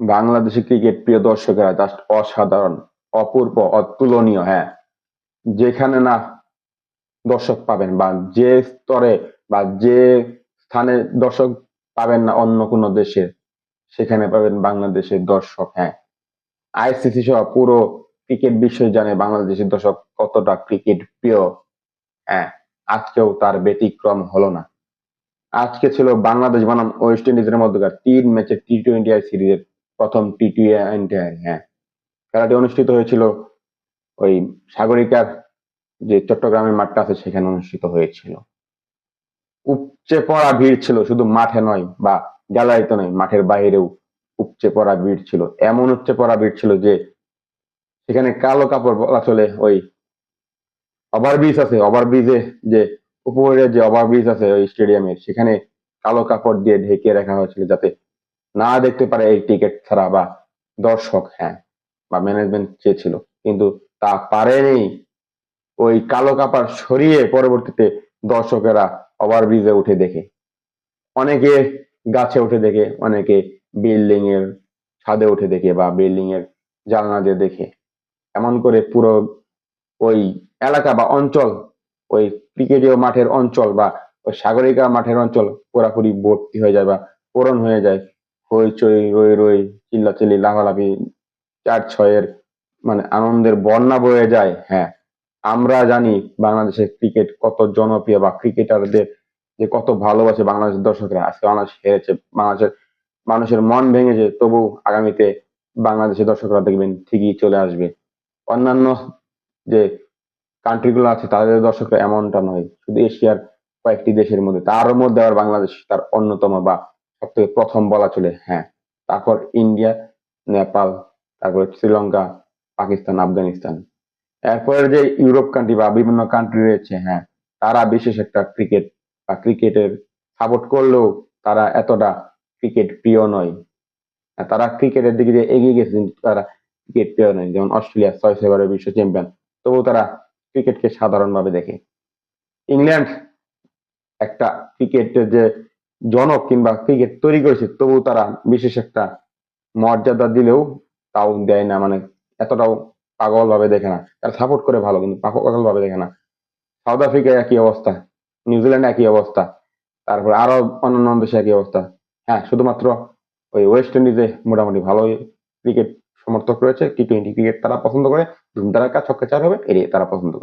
Bangladeshi cricket প্রিয় দর্শকেরা just অসাধারণ, অপূর্ব, অতুলনীয় হ্যাঁ। যেখানে না দর্শক পাবেন বা যে স্তরে বা যে স্থানে দর্শক পাবেন না অন্য কোনো দেশে, সেখানে পাবেন বাংলাদেশের দর্শক হ্যাঁ। আইসিসি সহ পুরো ক্রিকেট বিশ্ব জানে বাংলাদেশের দর্শক কতটা ক্রিকেট প্রিয় হ্যাঁ। আজকেও তার ব্যতিক্রম হলো না। আজকে ছিল বাংলাদেশ বনাম ওয়েস্ট ইন্ডিজের মধ্যকার তিন ম্যাচের টি টোয়েন্টি সিরিজের প্রথম টি টোয়েন্টি হ্যাঁ। খেলাটি অনুষ্ঠিত হয়েছিল ওই সাগরিকার যে চট্টগ্রামের মাঠটা আছে, সেখানে অনুষ্ঠিত হয়েছিল। উপচে পড়া ভিড় ছিল, শুধু মাঠে নয় বা গ্যালারিতে নয়, মাঠের বাইরেও উপচে পড়া ভিড় ছিল। এমন উপচে পড়া ভিড় ছিল যে সেখানে কালো কাপড় বলা চলে, ওই ওভারব্রিজ আছে ওভারব্রিজে যে উপরে যে ওভারব্রিজ আছে, ওই স্টেডিয়ামে সেখানে কালো কাপড় দিয়ে ঢেকে রাখা হয়েছিল যাতে না দেখতে পারে এই টিকিট ছাড়া বা দর্শক হ্যাঁ বা ম্যানেজমেন্ট চেয়েছিল। কিন্তু তা পারেনি। ওই কালো কাপড় সরিয়ে পরবর্তীতে দর্শকেরা ওভারব্রিজে উঠে দেখে। অনেকে গাছে উঠে দেখে, অনেকে বিল্ডিং এর ছাদে উঠে দেখে বা বিল্ডিং এর জানলা দিয়ে দেখে। এমন করে পুরো ওই এলাকা বা অঞ্চল, ওই ক্রিকেটীয় মাঠের অঞ্চল বা ওই সাগরিকা মাঠের অঞ্চল পুরাপুরি ভর্তি হয়ে যায় বা পূরণ হয়ে যায়। হইচই রই রই চিল্লাচিল্লি লাফালাফি চার ছয়ের মানে আনন্দের বন্যা বয়ে যায় হ্যাঁ। আমরা জানি বাংলাদেশের ক্রিকেট কত জনপ্রিয় বা ক্রিকেটারদের যে কত ভালোবাসে বাংলাদেশের দর্শকরা। আজকে বাংলাদেশ হেরেছে, বাংলাদেশের মানুষের মন ভেঙেছে, তবু আগামীতে বাংলাদেশের দর্শকরা দেখবেন ঠিকই চলে আসবে। অন্যান্য যে কান্ট্রিগুলো আছে, তাদের দর্শকরা এমনটা নয়, শুধু এশিয়ার কয়েকটি দেশের মধ্যে। তার মধ্যে আবার বাংলাদেশ তার অন্যতম বা প্রথম বলা চলে হ্যাঁ। তারপর ইন্ডিয়া, নেপাল, তারপরে শ্রীলঙ্কা, পাকিস্তান, আফগানিস্তান। এরপরে যে ইউরোপ কান্ট্রি বা বিভিন্ন কান্ট্রি রয়েছে হ্যাঁ তারা বিশেষ একটা ক্রিকেট বা ক্রিকেটের সাপোর্ট করলেও তারা এতটা ক্রিকেট প্রিয় নয়। আর তারা ক্রিকেটের দিকে এগিয়ে গেছে, কিন্তু তারা ক্রিকেট প্রিয় নয়। যেমন অস্ট্রেলিয়া ছয় ছয়বারের বিশ্ব চ্যাম্পিয়ন তবুও তারা ক্রিকেটকে সাধারণভাবে দেখে। ইংল্যান্ড একটা ক্রিকেটের যে জনক কিংবা ক্রিকেট তৈরি করেছে তবু তারা বিশেষ একটা মর্যাদা দিলেও তাও দেয় না মানে এতটাও পাগল ভাবে দেখে না। তারা সাপোর্ট করে ভালো, কিন্তু পাগল ভাবে দেখে না। সাউথ আফ্রিকায় একই অবস্থা নিউজিল্যান্ড একই অবস্থা, তারপর আরও অন্যান্য দেশে একই অবস্থা। হ্যাঁ শুধুমাত্র ওই ওয়েস্ট ইন্ডিজে মোটামুটি ভালোই ক্রিকেট সমর্থক রয়েছে টি টোয়েন্টি ক্রিকেট তারা পছন্দ করে, ধুমধারাক্কা ছক্কা চার হবে, এটাই তারা পছন্দ করে।